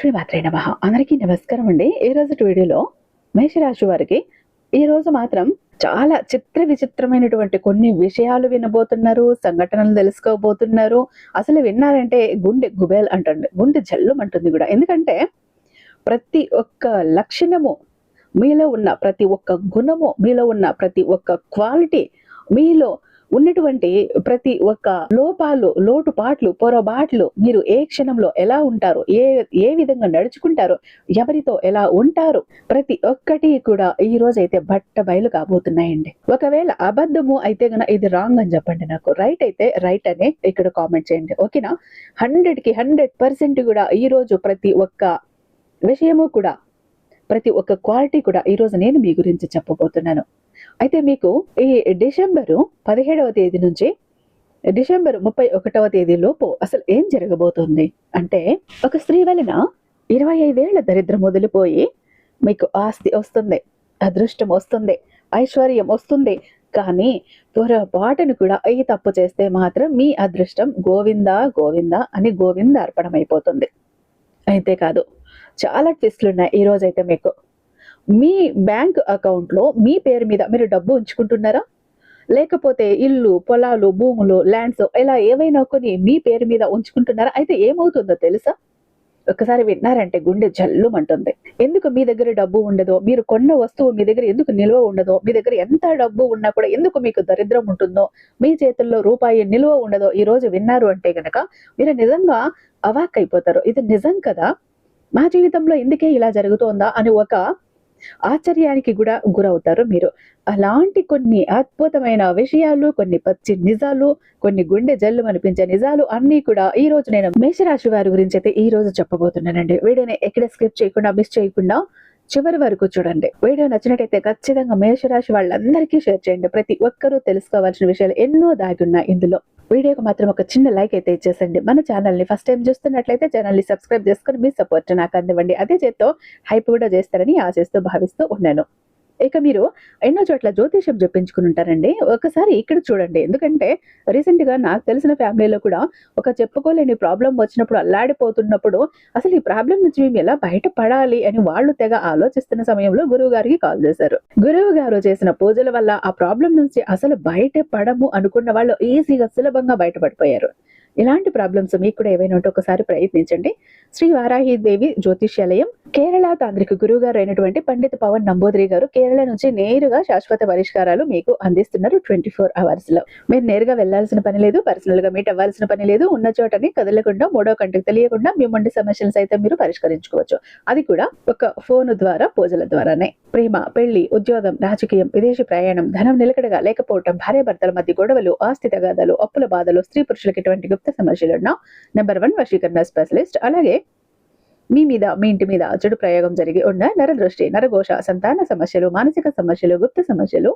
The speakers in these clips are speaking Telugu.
శ్రీ మాత్రే నమ. అందరికీ నమస్కారం అండి. ఈ రోజు వీడియోలో మేషరాశి వారికి ఈ రోజు మాత్రం చాలా చిత్ర విచిత్రమైనటువంటి కొన్ని విషయాలు వినబోతున్నారు సంఘటనలు తెలుసుకోబోతున్నారు. అసలు విన్నారంటే గుండె గుబేల్ అంటుంది గుండె జల్లు అంటుంది కూడా. ఎందుకంటే ప్రతి ఒక్క లక్షణము మీలో ఉన్న ప్రతి ఒక్క గుణము మీలో ఉన్న ప్రతి ఒక్క క్వాలిటీ మీలో ఉన్నటువంటి ప్రతి ఒక్క లోపాలు లోటుపాట్లు పొరపాట్లు మీరు ఏ క్షణంలో ఎలా ఉంటారు ఏ ఏ విధంగా నడుచుకుంటారు ఎవరితో ఎలా ఉంటారు ప్రతి ఒక్కటి కూడా ఈ రోజైతే బట్ట బయలు కాబోతున్నాయండి. ఒకవేళ అబద్ధము అయితే గన ఇది రాంగ్ అని చెప్పండి నాకు. రైట్ అయితే రైట్ అనే ఇక్కడ కామెంట్ చేయండి. ఓకేనా హండ్రెడ్కి హండ్రెడ్ పర్సెంట్ కూడా ఈ రోజు ప్రతి ఒక్క విషయము కూడా ప్రతి ఒక్క క్వాలిటీ కూడా ఈ రోజు నేను మీ గురించి చెప్పబోతున్నాను. అయితే మీకు ఈ డిసెంబరు పదిహేడవ తేదీ నుంచి డిసెంబర్ ముప్పై ఒకటవ తేదీ లోపు అసలు ఏం జరగబోతుంది? అంటే ఒక స్త్రీ వలన ఇరవై ఐదేళ్ళ దరిద్రం వదిలిపోయి మీకు ఆస్తి వస్తుంది అదృష్టం వస్తుంది ఐశ్వర్యం వస్తుంది. కానీ పొరపాటును కూడా ఈ తప్పు చేస్తే మాత్రం మీ అదృష్టం గోవిందా గోవిందా అని గోవింద అర్పణమైపోతుంది అంతేకాదు చాలా ట్విస్ట్లు ఉన్నాయి ఈరోజైతే మీకు. మీ బ్యాంక్ అకౌంట్లో మీ పేరు మీద మీరు డబ్బు ఉంచుకుంటున్నారా? లేకపోతే ఇల్లు పొలాలు భూములు ల్యాండ్స్ ఇలా ఏవైనా కొని మీ పేరు మీద ఉంచుకుంటున్నారా? అయితే ఏమవుతుందో తెలుసా? ఒకసారి విన్నారంటే గుండె జల్లుమంటుంది. ఎందుకు మీ దగ్గర డబ్బు ఉండదో మీరు కొన్న వస్తువు మీ దగ్గర ఎందుకు నిల్వ ఉండదో మీ దగ్గర ఎంత డబ్బు ఉన్నా కూడా ఎందుకు మీకు దరిద్రం ఉంటుందో మీ చేతుల్లో రూపాయి నిల్వ ఉండదో ఈ రోజు విన్నారు అంటే గనక మీరు నిజంగా అవాక్ అయిపోతారు ఇది నిజం కదా? మా జీవితంలో ఎందుకే ఇలా జరుగుతోందా అని ఒక ఆశ్చర్యానికి కూడా గురవుతారు మీరు. అలాంటి కొన్ని అద్భుతమైన విషయాలు కొన్ని పచ్చి నిజాలు కొన్ని గుండె జల్లు అనిపించే నిజాలు అన్ని కూడా ఈ రోజు నేను మేషరాశి వారి గురించి అయితే ఈ రోజు చెప్పబోతున్నానండి. వీడియోని ఎక్కడ స్కిప్ చేయకుండా మిస్ చేయకుండా చివరి వరకు చూడండి. వీడియో నచ్చినట్టయితే ఖచ్చితంగా మేషరాశి వాళ్ళందరికీ షేర్ చేయండి. ప్రతి ఒక్కరూ తెలుసుకోవాల్సిన విషయాలు ఎన్నో దాగి ఉన్నాయి ఇందులో. వీడియోకి మాత్రం ఒక చిన్న లైక్ అయితే ఇచ్చేసండి. మన ఛానల్ని ఫస్ట్ టైం చూస్తున్నట్లయితే ఛానల్ని సబ్స్క్రైబ్ చేసుకుని మీ సపోర్ట్ నాకు అందివ్వండి. అదే చేత్తో హైప్ కూడా చేస్తారని ఆశిస్తూ భావిస్తూ ఉన్నాను. ఇక మీరు ఎన్నో చోట్ల జ్యోతిషం చెప్పించుకుని ఉంటారండి. ఒకసారి ఇక్కడ చూడండి. ఎందుకంటే రీసెంట్గా నాకు తెలిసిన ఫ్యామిలీలో కూడా ఒక చెప్పుకోలేని ప్రాబ్లం వచ్చినప్పుడు అల్లాడిపోతున్నప్పుడు అసలు ఈ ప్రాబ్లం నుంచి మేము ఎలా బయటపడాలి అని వాళ్ళు తెగ ఆలోచిస్తున్న సమయంలో గురువు గారికి కాల్ చేశారు. గురువు గారు చేసిన పూజల వల్ల ఆ ప్రాబ్లం నుంచి అసలు బయట పడము అనుకున్న వాళ్ళు ఈజీగా సులభంగా బయటపడిపోయారు. ఇలాంటి ప్రాబ్లమ్స్ మీకు కూడా ఏవైనా ఉంటే ఒకసారి ప్రయత్నించండి. శ్రీ వారాహి దేవి జ్యోతిష్యాలయం కేరళ తాంత్రిక గురువు గారు అయినటువంటి పండిత పవన్ నంబోదరి గారు కేరళ నుంచి నేరుగా శాశ్వత పరిష్కారాలు మీకు అందిస్తున్నారు ట్వంటీ ఫోర్ అవర్స్లో. మీరు నేరుగా వెళ్ళాల్సిన పని లేదు పర్సనల్గా మీట్ అవ్వాల్సిన పని లేదు ఉన్న చోటని కదలకుండా మూడో కంటికి తెలియకుండా మీ మొండి సమస్యలు సైతం మీరు పరిష్కరించుకోవచ్చు. అది కూడా ఒక ఫోన్ ద్వారా పూజల ద్వారానే. ప్రేమ పెళ్ళి ఉద్యోగం రాజకీయం విదేశీ ప్రయాణం ధనం నిలకడగా లేకపోవటం భార్యాభర్తల మధ్య గొడవలు ఆస్తి తగాదాలు అప్పుల బాధలు స్త్రీ పురుషులకి ఎటువంటి గుప్త సమస్యలున్నా నెంబర్ వన్ వశీకరణ స్పెషలిస్ట్ అలాగే మీ మీద మీ ఇంటి మీద చెడు ప్రయోగం జరిగి ఉన్న నరదృష్టి నరఘోష సంతాన సమస్యలు మానసిక సమస్యలు గుప్త సమస్యలు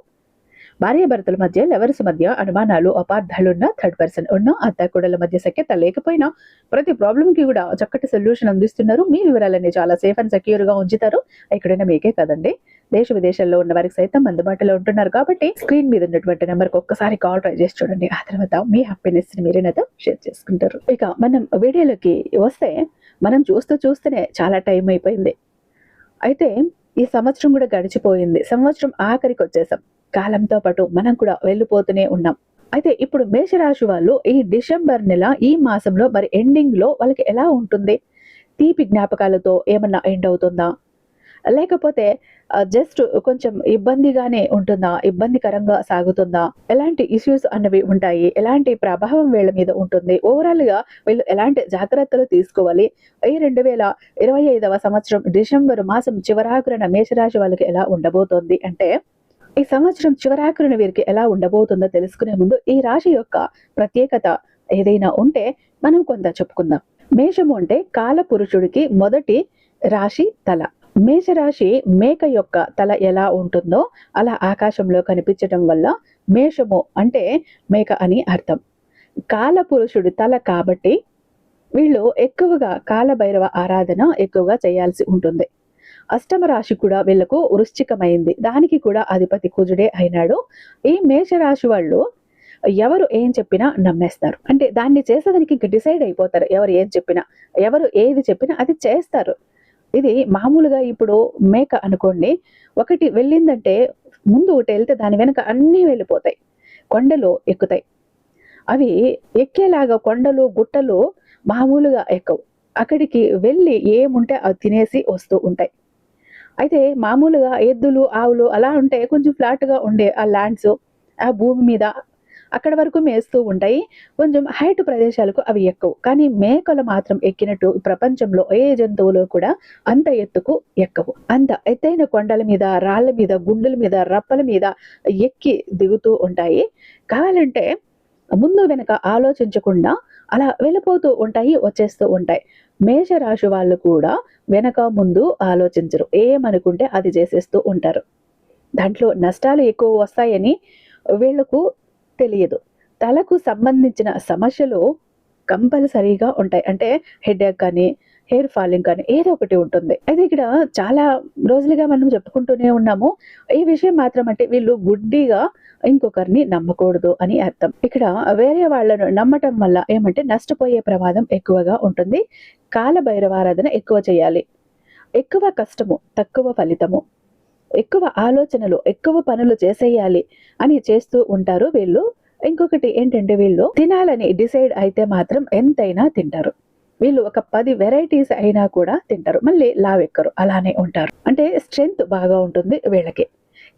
భార్యాభర్తల మధ్య లెవర్స్ మధ్య అనుమానాలు అపార్థాలున్న థర్డ్ పర్సన్ ఉన్న అత్తాకోడల మధ్య సఖ్యత లేకపోయినా ప్రతి ప్రాబ్లం కి కూడా చక్కటి సొల్యూషన్ అందిస్తున్నారు. మీ వివరాలన్నీ చాలా సేఫ్ అండ్ సెక్యూర్గా ఉంచుతారు. ఎక్కడైనా మీకే కదండి. దేశ విదేశాల్లో ఉన్న వారికి సైతం అందుబాటులో ఉంటున్నారు కాబట్టి స్క్రీన్ మీద ఉన్నటువంటి నెంబర్కి ఒక్కసారి కాల్ ట్రై చేసి చూడండి. ఆ తర్వాత మీ హ్యాపీనెస్ని మీరే నాతో షేర్ చేసుకుంటారు. ఇక మనం వీడియోలోకి వస్తే మనం చూస్తూ చూస్తూనే చాలా టైం అయిపోయింది. అయితే ఈ సంవత్సరం కూడా గడిచిపోయింది. సంవత్సరం ఆఖరికి వచ్చేసాం. కాలంతో పాటు మనం కూడా వెళ్ళిపోతూనే ఉన్నాం. అయితే ఇప్పుడు మేషరాశి వాళ్ళు ఈ డిసెంబర్ నెల ఈ మాసంలో మరి ఎండింగ్లో వాళ్ళకి ఎలా ఉంటుంది? తీపి జ్ఞాపకాలతో ఏమన్నా ఎండ్ అవుతుందా? లేకపోతే జస్ట్ కొంచెం ఇబ్బందిగానే ఉంటుందా? ఇబ్బందికరంగా సాగుతుందా? ఎలాంటి ఇష్యూస్ అన్నవి ఉంటాయి. ఎలాంటి ప్రభావం వీళ్ళ మీద ఉంటుంది? ఓవరాల్గా వీళ్ళు ఎలాంటి జాగ్రత్తలు తీసుకోవాలి? ఈ రెండు వేల ఇరవై ఐదవ సంవత్సరం డిసెంబర్ మాసం చివరాకురణ మేషరాశి వాళ్ళకి ఎలా ఉండబోతోంది అంటే ఈ సంవత్సరం చివరాకురన వీరికి ఎలా ఉండబోతుందో తెలుసుకునే ముందు ఈ రాశి యొక్క ప్రత్యేకత ఏదైనా ఉంటే మనం కొంత చెప్పుకుందాం. మేషము అంటే కాల పురుషుడికి మొదటి రాశి తల. మేషరాశి మేక యొక్క తల ఎలా ఉంటుందో అలా ఆకాశంలో కనిపించడం వల్ల మేషము అంటే మేక అని అర్థం. కాలపురుషుడి తల కాబట్టి వీళ్ళు ఎక్కువగా కాలభైరవ ఆరాధన ఎక్కువగా చేయాల్సి ఉంటుంది. అష్టమ రాశి కూడా వీళ్ళకు వృశ్చికమైంది. దానికి కూడా అధిపతి కుజుడే అయినాడు. ఈ మేషరాశి వాళ్ళు ఎవరు ఏం చెప్పినా నమ్మేస్తారు. అంటే దాన్ని చేసేదానికి ఇంకా డిసైడ్ అయిపోతారు ఎవరు ఏం చెప్పినా. ఎవరు ఏది చెప్పినా అది చేస్తారు. ఇది మామూలుగా ఇప్పుడు మేక అనుకోండి ఒకటి వెళ్ళిందంటే ముందు ఒకటి వెళ్తే దాని వెనక అన్నీ వెళ్ళిపోతాయి కొండలు ఎక్కుతాయి. అవి ఎక్కేలాగా కొండలు గుట్టలు మామూలుగా ఎక్కవు. అక్కడికి వెళ్ళి ఏముంటే అది తినేసి వస్తూ ఉంటాయి. అయితే మామూలుగా ఎద్దులు ఆవులు అలా ఉంటే కొంచెం ఫ్లాట్గా ఉండే ఆ ల్యాండ్స్ ఆ భూమి మీద అక్కడ వరకు మేస్తూ ఉంటాయి. కొంచెం హైట్ ప్రదేశాలకు అవి ఎక్కవు. కానీ మేకలు మాత్రం ఎక్కినట్టు ప్రపంచంలో ఏ జంతువులు కూడా అంత ఎత్తుకు ఎక్కవు. అంత ఎత్తైన కొండల మీద రాళ్ళ మీద గుండెల మీద రప్పల మీద ఎక్కి దిగుతూ ఉంటాయి. కావాలంటే ముందు వెనక ఆలోచించకుండా అలా వెళ్ళిపోతూ ఉంటాయి వచ్చేస్తూ ఉంటాయి. మేషరాశి వాళ్ళు కూడా వెనక ముందు ఆలోచించరు. ఏమనుకుంటే అది చేసేస్తూ ఉంటారు. దాంట్లో నష్టాలు ఎక్కువ వస్తాయని వీళ్ళకు తెలియదు. తలకు సంబంధించిన సమస్యలు కంపల్సరీగా ఉంటాయి. అంటే హెడేక్ కానీ హెయిర్ ఫాలింగ్ కానీ ఏదో ఒకటి ఉంటుంది. అయితే ఇక్కడ చాలా రోజులుగా మనం చెప్పుకుంటూనే ఉన్నాము ఈ విషయం మాత్రం అంటే వీళ్ళు గుడ్డిగా ఇంకొకరిని నమ్మకూడదు అని అర్థం. ఇక్కడ వేరే వాళ్ళను నమ్మటం వల్ల ఏమంటే నష్టపోయే ప్రమాదం ఎక్కువగా ఉంటుంది. కాలభైరవారాధన ఎక్కువ చేయాలి. ఎక్కువ కష్టము తక్కువ ఫలితము. ఎక్కువ ఆలోచనలు ఎక్కువ పనులు చేసేయాలి అని చేస్తూ ఉంటారు వీళ్ళు. ఇంకొకటి ఏంటంటే వీళ్ళు తినాలని డిసైడ్ అయితే మాత్రం ఎంతైనా తింటారు. వీళ్ళు ఒక పది వెరైటీస్ అయినా కూడా తింటారు. మళ్ళీ లావెక్కరు అలానే ఉంటారు. అంటే స్ట్రెంగ్త్ బాగా ఉంటుంది వీళ్ళకి.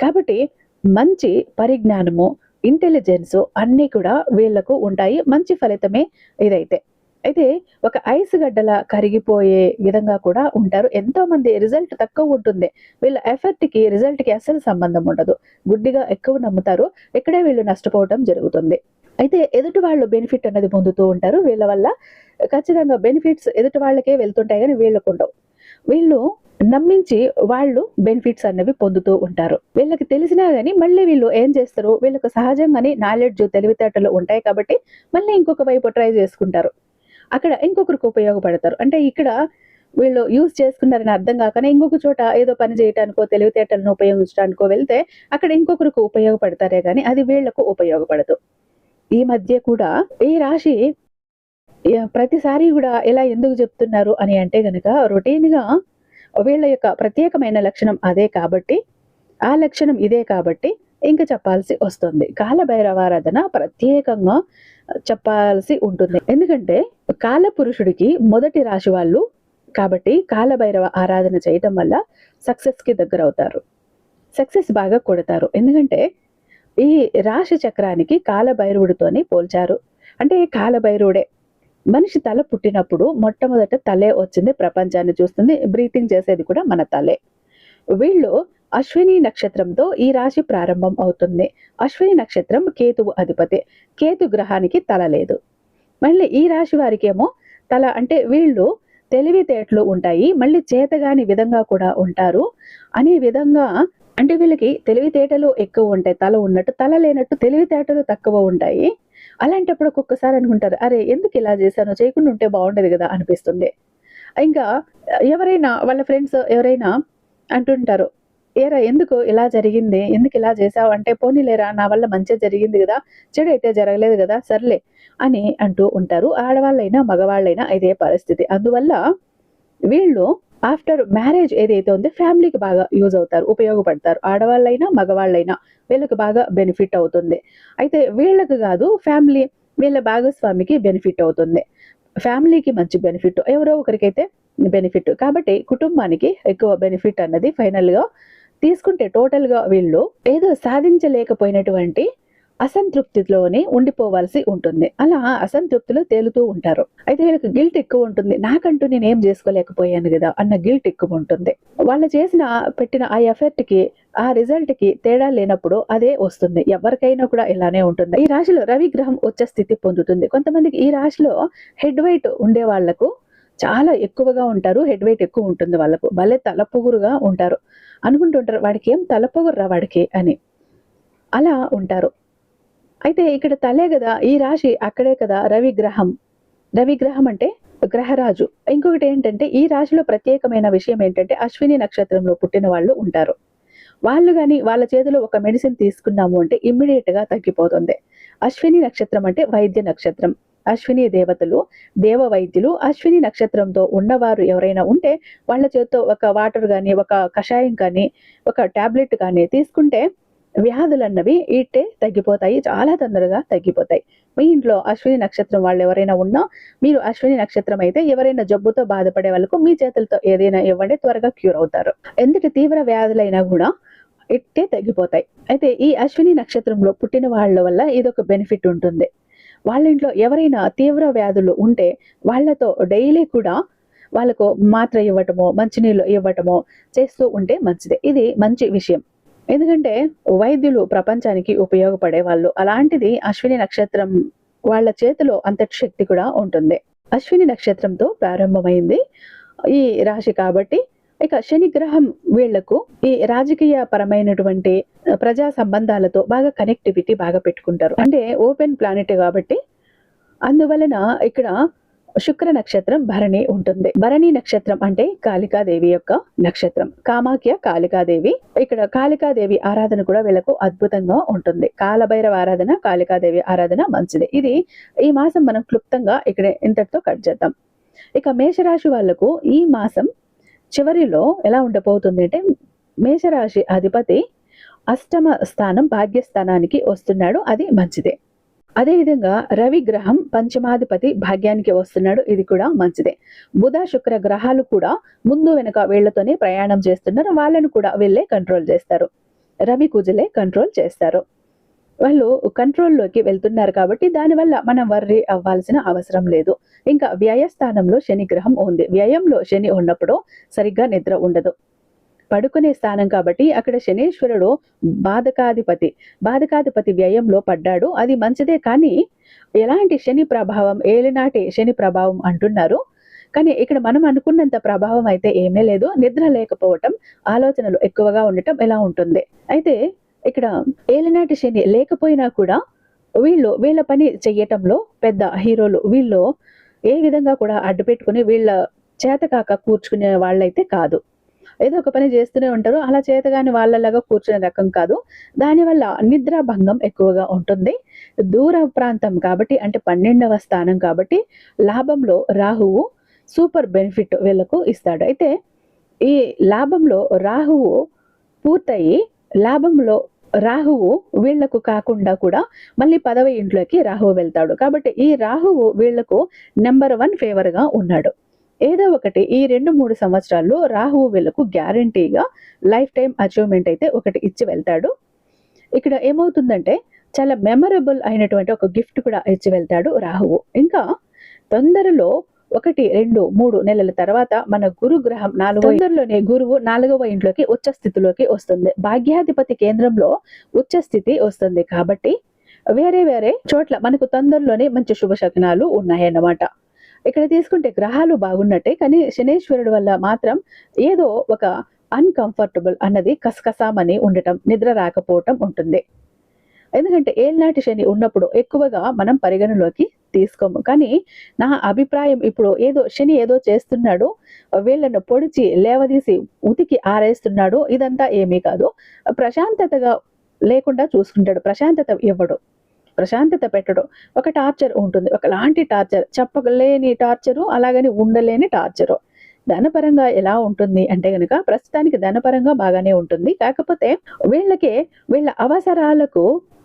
కాబట్టి మంచి పరిజ్ఞానము ఇంటెలిజెన్స్ అన్నీ కూడా వీళ్ళకు ఉంటాయి. మంచి ఫలితమే ఇదైతే. అయితే ఒక ఐస్ గడ్డల కరిగిపోయే విధంగా కూడా ఉంటారు. ఎంతో మంది రిజల్ట్ తక్కువ ఉంటుంది. వీళ్ళ ఎఫర్ట్కి రిజల్ట్కి అసలు సంబంధం ఉండదు. గుడ్డిగా ఎక్కువ నమ్ముతారు. ఇక్కడే వీళ్ళు నష్టపోవటం జరుగుతుంది. అయితే ఎదుటి వాళ్ళు బెనిఫిట్ అనేది పొందుతూ ఉంటారు. వీళ్ళ వల్ల ఖచ్చితంగా బెనిఫిట్స్ ఎదుటి వాళ్ళకే వెళ్తుంటాయి కానీ వీళ్ళకు ఉండవు. వీళ్ళు నమ్మించి వాళ్ళు బెనిఫిట్స్ అనేవి పొందుతూ ఉంటారు. వీళ్ళకి తెలిసినా కానీ మళ్ళీ వీళ్ళు ఏం చేస్తారు? వీళ్ళకు సహజంగానే నాలెడ్జ్ తెలివితేటలు ఉంటాయి కాబట్టి మళ్ళీ ఇంకొక వైపు ట్రై చేసుకుంటారు. అక్కడ ఇంకొకరికి ఉపయోగపడతారు. అంటే ఇక్కడ వీళ్ళు యూజ్ చేసుకున్నారని అర్థం కాకనే ఇంకొక చోట ఏదో పని చేయటానికో తెలివితేటలను ఉపయోగించడానికో వెళ్తే అక్కడ ఇంకొకరికి ఉపయోగపడతారే కానీ అది వీళ్ళకు ఉపయోగపడదు. ఈ మధ్య కూడా ఈ రాశి ప్రతిసారి కూడా ఇలా ఎందుకు చెప్తున్నారు అని అంటే గనక రొటీన్గా వీళ్ళ యొక్క ప్రత్యేకమైన లక్షణం అదే కాబట్టి ఆ లక్షణం ఇదే కాబట్టి ఇంకా చెప్పాల్సి వస్తుంది. కాలభైరవారాధన ప్రత్యేకంగా చెప్పాల్సి ఉంటుంది. ఎందుకంటే కాలపురుషుడికి మొదటి రాశి వాళ్ళు కాబట్టి కాలభైరవ ఆరాధన చేయటం వల్ల సక్సెస్కి దగ్గర అవుతారు. సక్సెస్ బాగా కొడతారు. ఎందుకంటే ఈ రాశి చక్రానికి కాలభైరవుడితోని పోల్చారు. అంటే కాలభైరవుడే మనిషి తల పుట్టినప్పుడు మొట్టమొదట తలే వచ్చింది ప్రపంచాన్ని చూస్తుంది. బ్రీతింగ్ చేసేది కూడా మన తలే. వీళ్ళు అశ్విని నక్షత్రంతో ఈ రాశి ప్రారంభం అవుతుంది. అశ్విని నక్షత్రం కేతువు అధిపతి. కేతు గ్రహానికి తల లేదు. మళ్ళీ ఈ రాశి వారికేమో తల అంటే వీళ్ళు తెలివితేటలు ఉంటాయి. మళ్ళీ చేతగాని విధంగా కూడా ఉంటారు. అనే విధంగా అంటే వీళ్ళకి తెలివితేటలు ఎక్కువ ఉంటాయి. తల ఉన్నట్టు తల లేనట్టు తెలివితేటలు తక్కువ ఉంటాయి. అలాంటప్పుడు ఒక్కొక్కసారి అనుకుంటారు అరే ఎందుకు ఇలా చేశాను? చేయకుండా ఉంటే బాగుండేది కదా అనిపిస్తుంది. ఇంకా ఎవరైనా వాళ్ళ ఫ్రెండ్స్ ఎవరైనా అంటుంటారు ఏరా ఎందుకు ఇలా జరిగింది? ఎందుకు ఇలా చేసావు? అంటే పోనీలేరా నా వల్ల మంచి జరిగింది కదా చెడు అయితే జరగలేదు కదా సర్లే అని అంటూ ఉంటారు. ఆడవాళ్ళైనా మగవాళ్ళైనా ఇదే పరిస్థితి. అందువల్ల వీళ్ళు ఆఫ్టర్ మ్యారేజ్ ఏదైతే ఉందో ఫ్యామిలీకి బాగా యూజ్ అవుతారు ఉపయోగపడతారు. ఆడవాళ్ళైనా మగవాళ్ళైనా వీళ్ళకి బాగా బెనిఫిట్ అవుతుంది. అయితే వీళ్ళకి కాదు ఫ్యామిలీ వీళ్ళ భాగస్వామికి బెనిఫిట్ అవుతుంది. ఫ్యామిలీకి మంచి బెనిఫిట్ ఎవరో ఒకరికైతే బెనిఫిట్. కాబట్టి కుటుంబానికి ఎక్కువ బెనిఫిట్ అన్నది ఫైనల్గా తీసుకుంటే టోటల్గా వీళ్ళు ఏదో సాధించలేకపోయినటువంటి అసంతృప్తిలోనే ఉండిపోవాల్సి ఉంటుంది. అలా అసంతృప్తిలో తేలుతూ ఉంటారు. అయితే వీళ్ళకి గిల్ట్ ఎక్కువ ఉంటుంది. నాకంటూ నేను ఏం చేసుకోలేకపోయాను కదా అన్న గిల్ట్ ఎక్కువ ఉంటుంది. వాళ్ళు చేసిన పెట్టిన ఆ ఎఫర్ట్కి ఆ రిజల్ట్కి తేడా లేనప్పుడు అదే వస్తుంది. ఎవరికైనా కూడా ఇలానే ఉంటుంది. ఈ రాశిలో రవి గ్రహం వచ్చే స్థితి పొందుతుంది. కొంతమందికి ఈ రాశిలో హెడ్ వెయిట్ ఉండే వాళ్ళకు చాలా ఎక్కువగా ఉంటారు హెడ్ వెయిట్ ఎక్కువ ఉంటుంది వాళ్ళకు. భలే తలపొగురుగా ఉంటారు. అనుకుంటుంటారు వాడికి ఏం తలపొగుర్రా వాడికి? అని. అలా ఉంటారు. అయితే ఇక్కడ తలే కదా ఈ రాశి అక్కడే కదా రవి గ్రహం రవి గ్రహం అంటే గ్రహరాజు. ఇంకొకటి ఏంటంటే ఈ రాశిలో ప్రత్యేకమైన విషయం ఏంటంటే అశ్విని నక్షత్రంలో పుట్టిన వాళ్ళు ఉంటారు. వాళ్ళు కానీ వాళ్ళ చేతిలో ఒక మెడిసిన్ తీసుకున్నాము అంటే ఇమ్మీడియట్గా తగ్గిపోతుంది. అశ్విని నక్షత్రం అంటే వైద్య నక్షత్రం. అశ్విని దేవతలు దేవ వైద్యులు అశ్విని నక్షత్రంతో ఉన్నవారు ఎవరైనా ఉంటే వాళ్ళ చేతితో ఒక వాటర్ కానీ ఒక కషాయం కానీ ఒక టాబ్లెట్ కానీ తీసుకుంటే వ్యాధులు అన్నవి ఇట్టే తగ్గిపోతాయి చాలా తొందరగా తగ్గిపోతాయి. మీ ఇంట్లో అశ్విని నక్షత్రం వాళ్ళు ఎవరైనా ఉన్నా మీరు అశ్విని నక్షత్రం అయితే ఎవరైనా జబ్బుతో బాధపడే వాళ్ళకు మీ చేతులతో ఏదైనా ఇవ్వండి త్వరగా క్యూర్ అవుతారు. ఎంతటి తీవ్ర వ్యాధులైనా కూడా ఇట్టే తగ్గిపోతాయి. అయితే ఈ అశ్విని నక్షత్రంలో పుట్టిన వాళ్ళ వల్ల ఇదొక బెనిఫిట్ ఉంటుంది. వాళ్ళ ఇంట్లో ఎవరైనా తీవ్ర వ్యాధులు ఉంటే వాళ్ళతో డైలీ కూడా వాళ్ళకు మాత్ర ఇవ్వటమో మంచినీళ్ళు ఇవ్వటమో చేస్తూ ఉంటే మంచిదే. ఇది మంచి విషయం. ఎందుకంటే వైద్యులు ప్రపంచానికి ఉపయోగపడే వాళ్ళు. అలాంటిది అశ్విని నక్షత్రం వాళ్ళ చేతిలో అంతటి శక్తి కూడా ఉంటుంది. అశ్విని నక్షత్రంతో ప్రారంభమైంది ఈ రాశి కాబట్టి ఇక శని గ్రహం వీళ్ళకు ఈ రాజకీయ పరమైనటువంటి ప్రజా సంబంధాలతో బాగా కనెక్టివిటీ బాగా పెట్టుకుంటారు. అంటే ఓపెన్ ప్లానెట్ కాబట్టి అందువలన ఇక్కడ శుక్ర నక్షత్రం భరణి ఉంటుంది. భరణి నక్షత్రం అంటే కాళికాదేవి యొక్క నక్షత్రం. కామాఖ్య కాళికాదేవి. ఇక్కడ కాళికాదేవి ఆరాధన కూడా వీళ్ళకు అద్భుతంగా ఉంటుంది. కాలభైరవ ఆరాధన కాళికాదేవి ఆరాధన మంచిది. ఇది ఈ మాసం మనం క్లుప్తంగా ఇక్కడ ఇంతటితో కట్ చేద్దాం. ఇక మేషరాశి వాళ్ళకు ఈ మాసం చివరిలో ఎలా ఉండబోతుంది అంటే మేషరాశి అధిపతి అష్టమ స్థానం భాగ్యస్థానానికి వస్తున్నాడు అది మంచిదే. అదేవిధంగా రవి గ్రహం పంచమాధిపతి భాగ్యానికి వస్తున్నాడు ఇది కూడా మంచిదే. బుధ శుక్ర గ్రహాలు కూడా ముందు వెనుక వీళ్ళతోనే ప్రయాణం చేస్తున్నారు వాళ్ళను కూడా వీళ్ళే కంట్రోల్ చేస్తారు. రవి కుజలే కంట్రోల్ చేస్తారు. వాళ్ళు కంట్రోల్లోకి వెళ్తున్నారు కాబట్టి దానివల్ల మనం వర్రీ అవ్వాల్సిన అవసరం లేదు. ఇంకా వ్యయస్థానంలో శని గ్రహం ఉంది. వ్యయంలో శని ఉన్నప్పుడు సరిగ్గా నిద్ర ఉండదు. పడుకునే స్థానం కాబట్టి అక్కడ శనేశ్వరుడు బాధకాధిపతి. బాధకాధిపతి వ్యయంలో పడ్డాడు. అది మంచిదే కానీ ఎలాంటి శని ప్రభావం ఏలినాటి శని ప్రభావం అంటున్నారు. కానీ ఇక్కడ మనం అనుకున్నంత ప్రభావం అయితే ఏమీ లేదు. నిద్ర లేకపోవటం ఆలోచనలు ఎక్కువగా ఉండటం ఎలా ఉంటుంది? అయితే ఇక్కడ ఏలినాటి శని లేకపోయినా కూడా వీళ్ళు వీళ్ళ పని చెయ్యటంలో పెద్ద హీరోలు వీళ్ళు ఏ విధంగా కూడా అడ్డు పెట్టుకుని వీళ్ళ చేతకాక కూర్చుకునే వాళ్ళైతే కాదు. ఏదో ఒక పని చేస్తూనే ఉంటారు. అలా చేతగాని వాళ్ళలాగా కూర్చునే రకం కాదు. దానివల్ల నిద్ర భంగం ఎక్కువగా ఉంటుంది. దూర ప్రాంతం కాబట్టి అంటే పన్నెండవ స్థానం కాబట్టి లాభంలో రాహువు సూపర్ బెనిఫిట్ వీళ్ళకు ఇస్తాడు. అయితే ఈ లాభంలో రాహువు పూర్తయి లాభంలో రాహువు వీళ్ళకు కాకుండా కూడా మళ్ళీ పదవి ఇంట్లోకి రాహువు వెళ్తాడు. కాబట్టి ఈ రాహువు వీళ్ళకు నెంబర్ వన్ ఫేవర్గా ఉన్నాడు. ఏదో ఒకటి ఈ రెండు మూడు సంవత్సరాల్లో రాహువు వీళ్ళకు గ్యారంటీగా లైఫ్ టైం అచీవ్మెంట్ అయితే ఒకటి ఇచ్చి వెళ్తాడు. ఇక్కడ ఏమవుతుందంటే చాలా మెమరబుల్ అయినటువంటి ఒక గిఫ్ట్ కూడా ఇచ్చి వెళ్తాడు రాహువు. ఇంకా తొందరలో ఒకటి రెండు మూడు నెలల తర్వాత మన గురు గ్రహం నాలుగో తొందరలోనే గురువు నాలుగవ ఇంట్లోకి ఉచ్చ స్థితిలోకి వస్తుంది. భాగ్యాధిపతి కేంద్రంలో ఉచ్చ స్థితి వస్తుంది కాబట్టి వేరే వేరే చోట్ల మనకు తొందరలోనే మంచి శుభ శకునాలు ఉన్నాయన్నమాట. ఇక్కడ తీసుకుంటే గ్రహాలు బాగున్నట్టే కానీ శనేశ్వరుడు వల్ల మాత్రం ఏదో ఒక అన్కంఫర్టబుల్ అన్నది కసకసామని ఉండటం నిద్ర రాకపోవటం ఉంటుంది. ఎందుకంటే ఏళ్ళనాటి శని ఉన్నప్పుడు ఎక్కువగా మనం పరిగణలోకి తీసుకోము. కానీ నా అభిప్రాయం ఇప్పుడు ఏదో శని ఏదో చేస్తున్నాడు వీళ్ళను పొడిచి లేవదీసి ఉతికి ఆరేస్తున్నాడు ఇదంతా ఏమీ కాదు. ప్రశాంతతగా లేకుండా చూసుకుంటాడు. ప్రశాంతత ఇవ్వడు. ప్రశాంతత పెట్టడు. ఒక టార్చర్ ఉంటుంది. ఒకలాంటి టార్చర్. చెప్పలేని టార్చరు అలాగని ఉండలేని టార్చరు. ధనపరంగా ఎలా ఉంటుంది అంటే కనుక ప్రస్తుతానికి ధనపరంగా బాగానే ఉంటుంది. కాకపోతే వీళ్ళకే వీళ్ళ అవసరాలకు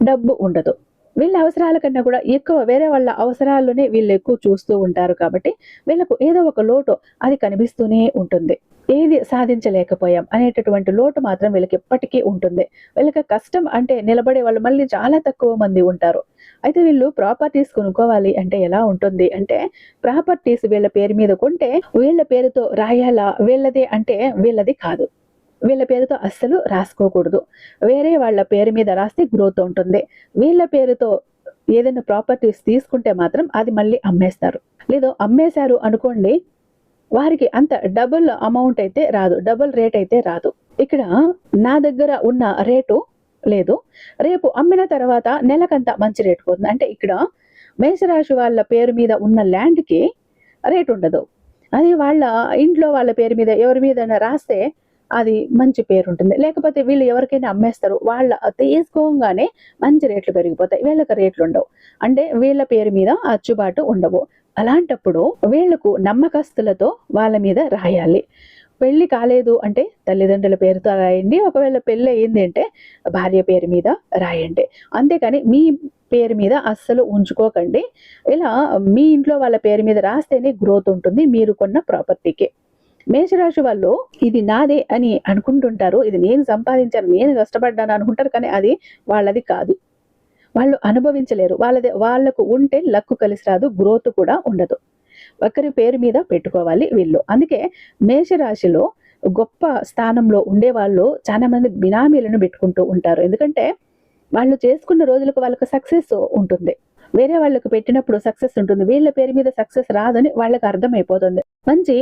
డబ్బు ఉండదు. వీళ్ళ అవసరాల కన్నా కూడా ఎక్కువ వేరే వాళ్ళ అవసరాల్లోనే వీళ్ళు ఎక్కువ చూస్తూ ఉంటారు కాబట్టి వీళ్ళకు ఏదో ఒక లోటు అది కనిపిస్తూనే ఉంటుంది. ఏది సాధించలేకపోయాం అనేటటువంటి లోటు మాత్రం వీళ్ళకి ఎప్పటికీ ఉంటుంది. వీళ్ళకి కష్టం అంటే నిలబడే వాళ్ళు మళ్ళీ చాలా తక్కువ మంది ఉంటారు. అయితే వీళ్ళు ప్రాపర్టీస్ కొనుక్కోవాలి అంటే ఎలా ఉంటుంది అంటే ప్రాపర్టీస్ వీళ్ళ పేరు మీద కొంటే వీళ్ళ పేరుతో రాయాలా వీళ్ళదే అంటే వీళ్ళది కాదు. వీళ్ళ పేరుతో అస్సలు రాసుకోకూడదు. వేరే వాళ్ళ పేరు మీద రాస్తే గ్రోత్ ఉంటుంది. వీళ్ళ పేరుతో ఏదైనా ప్రాపర్టీస్ తీసుకుంటే మాత్రం అది మళ్ళీ అమ్మేస్తారు. లేదో అమ్మేశారు అనుకోండి వారికి అంత డబుల్ అమౌంట్ అయితే రాదు డబుల్ రేట్ అయితే రాదు. ఇక్కడ నా దగ్గర ఉన్న రేటు లేదు. రేపు అమ్మిన తర్వాత నెలకంత మంచి రేటు పోతుంది. అంటే ఇక్కడ మేషరాశి వాళ్ళ పేరు మీద ఉన్న ల్యాండ్కి రేట్ ఉండదు. అది వాళ్ళ ఇంట్లో వాళ్ళ పేరు మీద ఎవరి మీద రాస్తే అది మంచి పేరు ఉంటుంది లేకపోతే వీళ్ళు ఎవరికైనా అమ్మేస్తారు వాళ్ళ తీసుకోగానే మంచి రేట్లు పెరిగిపోతాయి. వీళ్ళకి రేట్లు ఉండవు అంటే వీళ్ళ పేరు మీద అచ్చుబాటు ఉండవు. అలాంటప్పుడు వీళ్ళకు నమ్మకస్తులతో వాళ్ళ మీద రాయాలి. పెళ్ళి కాలేదు అంటే తల్లిదండ్రుల పేరుతో రాయండి. ఒకవేళ పెళ్ళి అయ్యింది అంటే భార్య పేరు మీద రాయండి. అంతేకాని మీ పేరు మీద అస్సలు ఉంచుకోకండి. ఇలా మీ ఇంట్లో వాళ్ళ పేరు మీద రాస్తేనే గ్రోత్ ఉంటుంది. మీరు కొన్న ప్రాపర్టీకి. మేషరాశి వాళ్ళు ఇది నాదే అని అనుకుంటుంటారు. ఇది నేను సంపాదించాను నేను కష్టపడ్డాను అనుకుంటారు కానీ అది వాళ్ళది కాదు. వాళ్ళు అనుభవించలేరు. వాళ్ళది వాళ్ళకు ఉంటే లక్కు కలిసి రాదు గ్రోత్ కూడా ఉండదు. ఒకరి పేరు మీద పెట్టుకోవాలి వీళ్ళు. అందుకే మేషరాశిలో గొప్ప స్థానంలో ఉండే వాళ్ళు చాలా మంది బినామీలను పెట్టుకుంటూ ఉంటారు. ఎందుకంటే వాళ్ళు చేసుకున్న రోజులకు వాళ్ళకు సక్సెస్ ఉంటుంది. వేరే వాళ్ళకు పెట్టినప్పుడు సక్సెస్ ఉంటుంది. వీళ్ళ పేరు మీద సక్సెస్ రాదని వాళ్ళకి అర్థమైపోతుంది. మంచి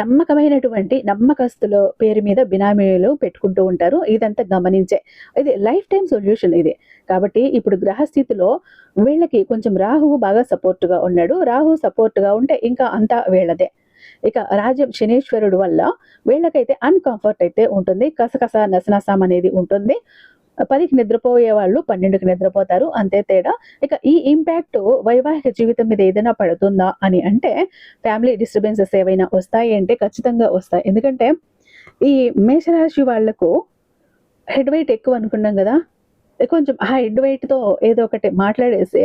నమ్మకమైనటువంటి నమ్మకస్తుల పేరు మీద బినామీలు పెట్టుకుంటూ ఉంటారు. ఇదంతా గమనించే. ఇది లైఫ్ టైం సొల్యూషన్ ఇది. కాబట్టి ఇప్పుడు గ్రహస్థితిలో వీళ్ళకి కొంచెం రాహువు బాగా సపోర్ట్గా ఉన్నాడు. రాహు సపోర్ట్గా ఉంటే ఇంకా అంతా వీళ్ళదే. ఇక రాజ్యం శనీశ్వరుడు వల్ల వీళ్ళకైతే అన్కంఫర్ట్ అయితే ఉంటుంది. కసకస నసనసం అనేది ఉంటుంది. పదికి నిద్రపోయే వాళ్ళు పన్నెండుకి నిద్రపోతారు. అంతే తేడా. ఇక ఈ ఇంపాక్ట్ వైవాహిక జీవితం మీద ఏదైనా పడుతుందా అని అంటే ఫ్యామిలీ డిస్టర్బెన్సెస్ ఏవైనా వస్తాయి అంటే ఖచ్చితంగా వస్తాయి. ఎందుకంటే ఈ మేషరాశి వాళ్ళకు హెడ్ వెయిట్ ఎక్కువ అనుకున్నాం కదా. కొంచెం ఆ హెడ్ వెయిట్తో ఏదో ఒకటి మాట్లాడేసి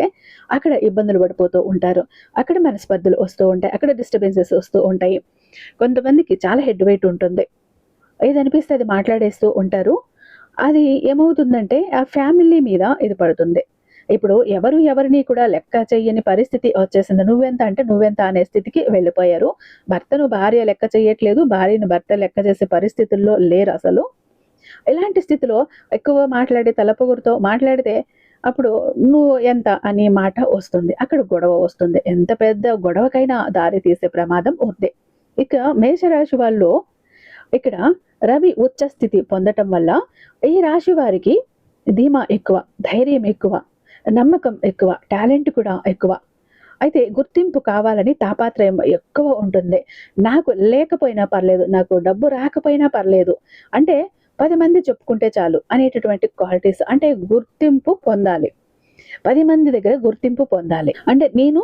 అక్కడ ఇబ్బందులు పడిపోతూ ఉంటారు. అక్కడ మనస్పర్ధలు వస్తూ ఉంటాయి. అక్కడ డిస్టర్బెన్సెస్ వస్తూ ఉంటాయి. కొంతమందికి చాలా హెడ్ వెయిట్ ఉంటుంది. ఏది అనిపిస్తే అది మాట్లాడేస్తూ ఉంటారు. అది ఏమవుతుందంటే ఆ ఫ్యామిలీ మీద ఇది పడుతుంది. ఇప్పుడు ఎవరు ఎవరిని కూడా లెక్క చేయని పరిస్థితి వచ్చేసింది. నువ్వెంత అంటే నువ్వెంత అనే స్థితికి వెళ్ళిపోయారు. భర్తను భార్య లెక్క చేయట్లేదు. భార్యను భర్త లెక్క చేసే పరిస్థితుల్లో లేరు అసలు. ఇలాంటి స్థితిలో ఎక్కువ మాట్లాడే తలపొగురుతో మాట్లాడితే అప్పుడు నువ్వు ఎంత అనే మాట వస్తుంది. అక్కడ గొడవ వస్తుంది. ఎంత పెద్ద గొడవకైనా దారి తీసే ప్రమాదం ఉంది. ఇక మేషరాశి వాళ్ళు ఇక్కడ రవి ఉచ్చ స్థితి పొందటం వల్ల ఈ రాశి వారికి ధీమా ఎక్కువ ధైర్యం ఎక్కువ నమ్మకం ఎక్కువ టాలెంట్ కూడా ఎక్కువ. అయితే గుర్తింపు కావాలని తాపాత్రయం ఎక్కువ ఉంటుంది. నాకు లేకపోయినా పర్లేదు నాకు డబ్బు రాకపోయినా పర్లేదు. అంటే పది మంది చెప్పుకుంటే చాలు అనేటటువంటి క్వాలిటీస్ అంటే గుర్తింపు పొందాలి. పది మంది దగ్గర గుర్తింపు పొందాలి. అంటే నేను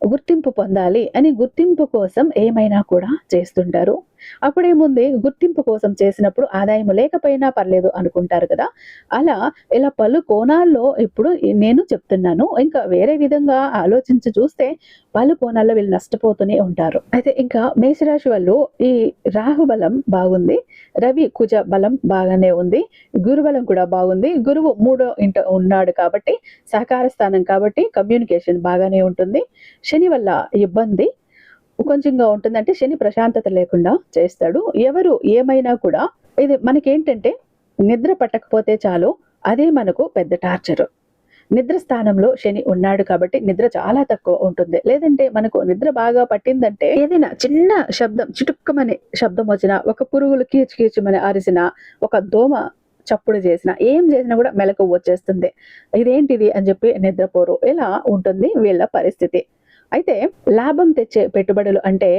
గుర్తింపు పొందాలి అని గుర్తింపు కోసం ఏమైనా కూడా చేస్తుంటారు. అప్పుడేముంది గుర్తింపు కోసం చేసినప్పుడు ఆదాయం లేకపోయినా పర్లేదు అనుకుంటారు కదా. అలా ఇలా పలు కోణాల్లో ఇప్పుడు నేను చెప్తున్నాను. ఇంకా వేరే విధంగా ఆలోచించి చూస్తే పలు కోణాల్లో వీళ్ళు నష్టపోతూనే ఉంటారు. అయితే ఇంకా మేషరాశి వాళ్ళు ఈ రాహు బలం బాగుంది. రవి కుజ బలం బాగానే ఉంది. గురు బలం కూడా బాగుంది. గురువు మూడో ఇంట ఉన్నాడు కాబట్టి సహకార స్థానం కాబట్టి కమ్యూనికేషన్ బాగానే ఉంటుంది. శని వల్ల ఇబ్బంది. కొంచెంగా ఉంటుందంటే శని ప్రశాంతత లేకుండా చేస్తాడు. ఎవరు ఏమైనా కూడా ఇది మనకేంటంటే నిద్ర పట్టకపోతే చాలు అదే మనకు పెద్ద టార్చర్ నిద్ర స్థానంలో శని ఉన్నాడు కాబట్టి నిద్ర చాలా తక్కువ ఉంటుంది. లేదంటే మనకు నిద్ర బాగా పట్టిందంటే ఏదైనా చిన్న శబ్దం చిటుక్కమని శబ్దం వచ్చినా ఒక పురుగులు కీచు కీచుమని అరిసిన ఒక దోమ చప్పుడు చేసిన ఏం చేసినా కూడా మెలకు వచ్చేస్తుంది. ఇదేంటిది అని చెప్పి నిద్రపోరు. ఇలా ఉంటుంది వీళ్ళ పరిస్థితి. అయితే లాభం తెచ్చే పెట్టుబడులు అంటే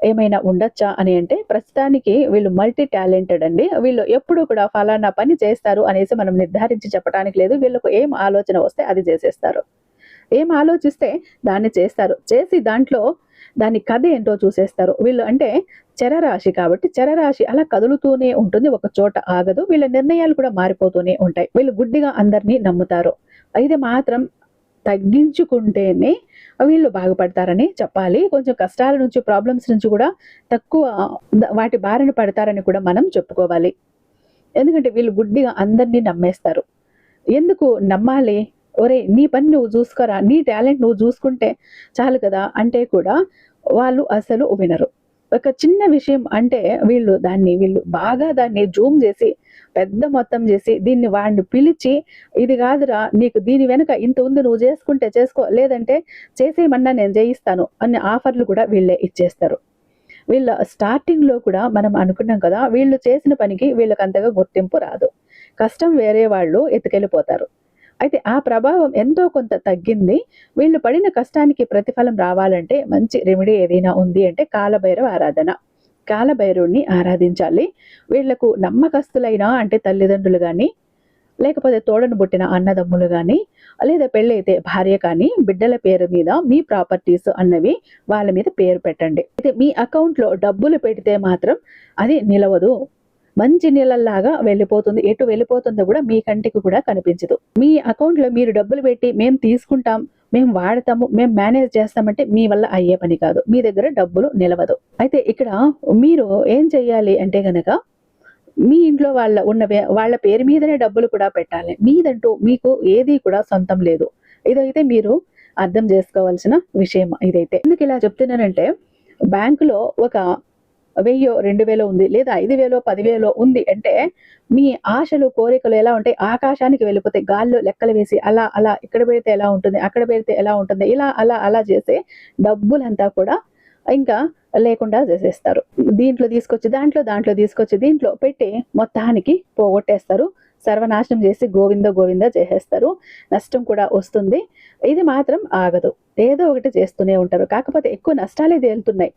ఏమైనా ఉండొచ్చా అని అంటే ప్రస్తుతానికి వీళ్ళు మల్టీ టాలెంటెడ్ అండి. వీళ్ళు ఎప్పుడు కూడా ఫలానా పని చేస్తారు అనేసి మనం నిర్ధారించి చెప్పడానికి లేదు. వీళ్ళకు ఏం ఆలోచన వస్తే అది చేసేస్తారు. ఏం ఆలోచిస్తే దాన్ని చేస్తారు. చేసి దాంట్లో దాని కథ ఏంటో చూసేస్తారు. వీళ్ళు అంటే చరరాశి కాబట్టి చరరాశి అలా కదులుతూనే ఉంటుంది. ఒక చోట ఆగదు. వీళ్ళ నిర్ణయాలు కూడా మారిపోతూనే ఉంటాయి. వీళ్ళు గుడ్డిగా అందరినీ నమ్ముతారు. అయితే మాత్రం తగ్గించుకుంటేనే వీళ్ళు బాగుపడతారని చెప్పాలి. కొంచెం కష్టాల నుంచి ప్రాబ్లమ్స్ నుంచి కూడా తక్కువ వాటి బారిన పడతారని కూడా మనం చెప్పుకోవాలి. ఎందుకంటే వీళ్ళు గుడ్డిగా అందరినీ నమ్మేస్తారు. ఎందుకు నమ్మాలి? ఒరే నీ పని నువ్వు చూసుకోరా? నీ టాలెంట్ నువ్వు చూసుకుంటే చాలు కదా? అంటే కూడా వాళ్ళు అసలు వినరు. ఒక చిన్న విషయం అంటే వీళ్ళు దాన్ని వీళ్ళు బాగా దాన్ని జూమ్ చేసి పెద్ద మొత్తం చేసి దీన్ని వాడిని పిలిచి ఇది కాదురా నీకు దీని వెనుక ఇంత ఉంది నువ్వు చేసుకుంటే చేసుకో లేదంటే చేసేయమన్నా నేను చేయిస్తాను అనే ఆఫర్లు కూడా వీళ్ళే ఇచ్చేస్తారు. వీళ్ళ స్టార్టింగ్లో కూడా మనం అనుకున్నాం కదా వీళ్ళు చేసిన పనికి వీళ్ళకి అంతగా గుర్తింపు రాదు. కష్టం వేరే వాళ్ళు ఎత్తుకెళ్ళిపోతారు. అయితే ఆ ప్రభావం ఎంతో కొంత తగ్గింది. వీళ్ళు పడిన కష్టానికి ప్రతిఫలం రావాలంటే మంచి రెమెడీ ఏదైనా ఉంది అంటే కాలభైరవ ఆరాధన. కాలభైరవుణ్ణి ఆరాధించాలి. వీళ్ళకు నమ్మకస్తులైన అంటే తల్లిదండ్రులు కానీ లేకపోతే తోడను పుట్టిన అన్నదమ్ములు కానీ లేదా పెళ్ళైతే భార్య కానీ బిడ్డల పేరు మీద మీ ప్రాపర్టీస్ అన్నవి వాళ్ళ మీద పేరు పెట్టండి. అయితే మీ అకౌంట్లో డబ్బులు పెడితే మాత్రం అది నిలవదు. మంచి నీళ్ళల్లాగా వెళ్ళిపోతుంది. ఎటు వెళ్ళిపోతుందో కూడా మీ కంటికి కూడా కనిపించదు. మీ అకౌంట్లో మీరు డబ్బులు పెట్టి మేము తీసుకుంటాం మేము వాడతాము మేము మేనేజ్ చేస్తామంటే మీ వల్ల అయ్యే పని కాదు. మీ దగ్గర డబ్బులు నిలవదు. అయితే ఇక్కడ మీరు ఏం చెయ్యాలి అంటే గనక మీ ఇంట్లో వాళ్ళ ఉన్న వాళ్ళ పేరు మీదనే డబ్బులు కూడా పెట్టాలి. మీదంటూ మీకు ఏది కూడా సొంతం లేదు. ఇదైతే మీరు అర్థం చేసుకోవాల్సిన విషయం ఇదైతే. ఎందుకు ఇలా చెప్తున్నానంటే బ్యాంకులో ఒక వెయ్యో రెండు వేలో ఉంది లేదా ఐదు వేలో పదివేలో ఉంది అంటే మీ ఆశలు కోరికలు ఎలా ఉంటాయి? ఆకాశానికి వెళ్ళిపోతాయి గాల్లో లెక్కలు వేసి అలా అలా ఇక్కడ పెడితే ఎలా ఉంటుంది? అక్కడ పెడితే ఎలా ఉంటుంది? ఇలా అలా అలా చేసే డబ్బులంతా కూడా ఇంకా లేకుండా చేసేస్తారు. దీంట్లో తీసుకొచ్చి దాంట్లో దాంట్లో తీసుకొచ్చి దీంట్లో పెట్టి మొత్తానికి పోగొట్టేస్తారు. సర్వనాశనం చేసి గోవింద గోవింద చేసేస్తారు. నష్టం కూడా వస్తుంది. ఇది మాత్రం ఆగదు. ఏదో ఒకటి చేస్తూనే ఉంటారు. కాకపోతే ఎక్కువ నష్టాలే తేలుతున్నాయి.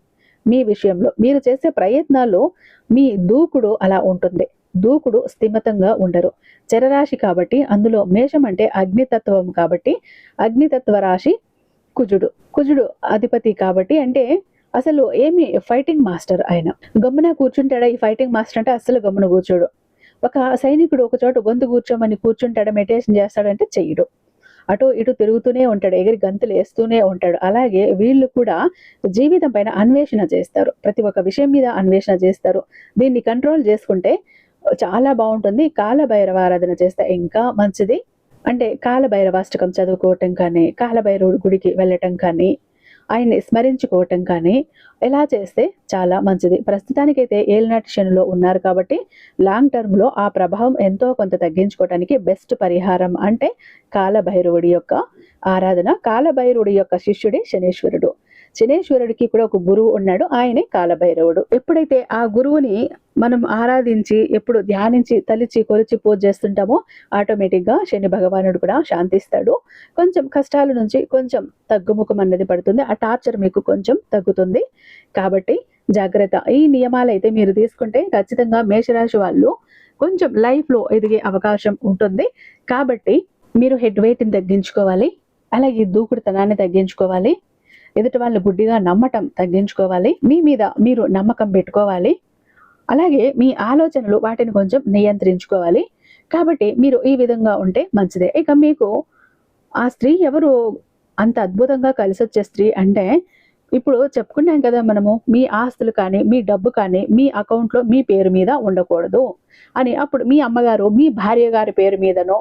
మీ విషయంలో మీరు చేసే ప్రయత్నాల్లో మీ దూకుడు అలా ఉంటుంది. దూకుడు స్థిమితంగా ఉండరు. చరరాశి కాబట్టి అందులో మేషం అంటే అగ్నితత్వం కాబట్టి అగ్నితత్వ రాశి కుజుడు. కుజుడు అధిపతి కాబట్టి అంటే అసలు ఏమి ఫైటింగ్ మాస్టర్ ఆయన. గమ్మున కూర్చుంటాడా ఈ ఫైటింగ్ మాస్టర్ అంటే అసలు గమ్మున కూర్చోడు. ఒక సైనికుడు ఒక చోట గొంతు కూర్చోమని కూర్చుంటాడా మెడిటేషన్ చేస్తాడంటే చెయ్యడు. అటు ఇటు తిరుగుతూనే ఉంటాడు ఎగిరి గంతులు వేస్తూనే ఉంటాడు. అలాగే వీళ్ళు కూడా జీవితం పైన అన్వేషణ చేస్తారు. ప్రతి ఒక్క విషయం మీద అన్వేషణ చేస్తారు. దీన్ని కంట్రోల్ చేసుకుంటే చాలా బాగుంటుంది. కాలభైరవ ఆరాధన చేస్తే ఇంకా మంచిది. అంటే కాలభైరవాష్టకం చదువుకోవటం కానీ కాలభైరవుడి గుడికి వెళ్ళటం కానీ ఆయన్ని స్మరించుకోవటం కానీ ఎలా చేస్తే చాలా మంచిది. ప్రస్తుతానికైతే ఏలినాటి శనిలో ఉన్నారు కాబట్టి లాంగ్ టర్మ్లో ఆ ప్రభావం ఎంతో కొంత తగ్గించుకోవటానికి బెస్ట్ పరిహారం అంటే కాలభైరవుడి యొక్క ఆరాధన. కాలభైరవుడి యొక్క శిష్యుడే శనేశ్వరుడు. శనేశ్వరుడికి కూడా ఒక గురువు ఉన్నాడు. ఆయనే కాలభైరవుడు. ఎప్పుడైతే ఆ గురువుని మనం ఆరాధించి ఎప్పుడు ధ్యానించి తలిచి కొలిచి పూజ చేస్తుంటామో ఆటోమేటిక్గా శని భగవానుడు కూడా శాంతిస్తాడు. కొంచెం కష్టాల నుంచి కొంచెం తగ్గుముఖం అన్నది పడుతుంది. ఆ టార్చర్ మీకు కొంచెం తగ్గుతుంది. కాబట్టి జాగ్రత్త. ఈ నియమాలు అయితే మీరు తీసుకుంటే ఖచ్చితంగా మేషరాశి వాళ్ళు కొంచెం లైఫ్లో ఎదిగే అవకాశం ఉంటుంది. కాబట్టి మీరు హెడ్ వెయిట్ని తగ్గించుకోవాలి. అలాగే దూకుడుతనాన్ని తగ్గించుకోవాలి. ఎదుటి వాళ్ళు గుడ్డిగా నమ్మటం తగ్గించుకోవాలి. మీ మీద మీరు నమ్మకం పెట్టుకోవాలి. అలాగే మీ ఆలోచనలు వాటిని కొంచెం నియంత్రించుకోవాలి. కాబట్టి మీరు ఈ విధంగా ఉంటే మంచిదే. ఇక మీకు ఆ స్త్రీ ఎవరు అంత అద్భుతంగా కలిసి వచ్చే స్త్రీ అంటే ఇప్పుడు చెప్పుకున్నాం కదా మనము మీ ఆస్తులు కానీ మీ డబ్బు కానీ మీ అకౌంట్లో మీ పేరు మీద ఉండకూడదు. అని అప్పుడు మీ అమ్మగారు మీ భార్య గారి పేరు మీదనో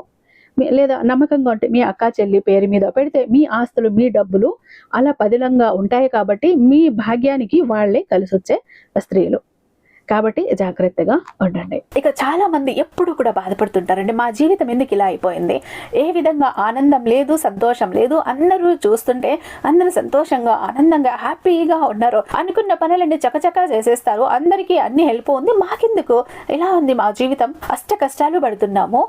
లేదా నమ్మకంగా ఉంటే మీ అక్క చెల్లి పేరు మీద పెడితే మీ ఆస్తులు మీ డబ్బులు అలా పదిలంగా ఉంటాయి కాబట్టి మీ భాగ్యానికి వాళ్ళే కలిసి వచ్చే స్త్రీలు. కాబట్టి జాగ్రత్తగా ఉండండి. ఇక చాలా మంది ఎప్పుడు కూడా బాధపడుతుంటారండి మా జీవితం ఎందుకు ఇలా అయిపోయింది? ఏ విధంగా ఆనందం లేదు సంతోషం లేదు అందరూ చూస్తుంటే అందరూ సంతోషంగా ఆనందంగా హ్యాపీగా ఉన్నారు. అనుకున్న పనులన్నీ చకచకా చేసేస్తారు అందరికీ అన్ని హెల్ప్ ఉంది మాకెందుకు? ఇలా ఉంది మా జీవితం? అష్ట కష్టాలు పడుతున్నాము.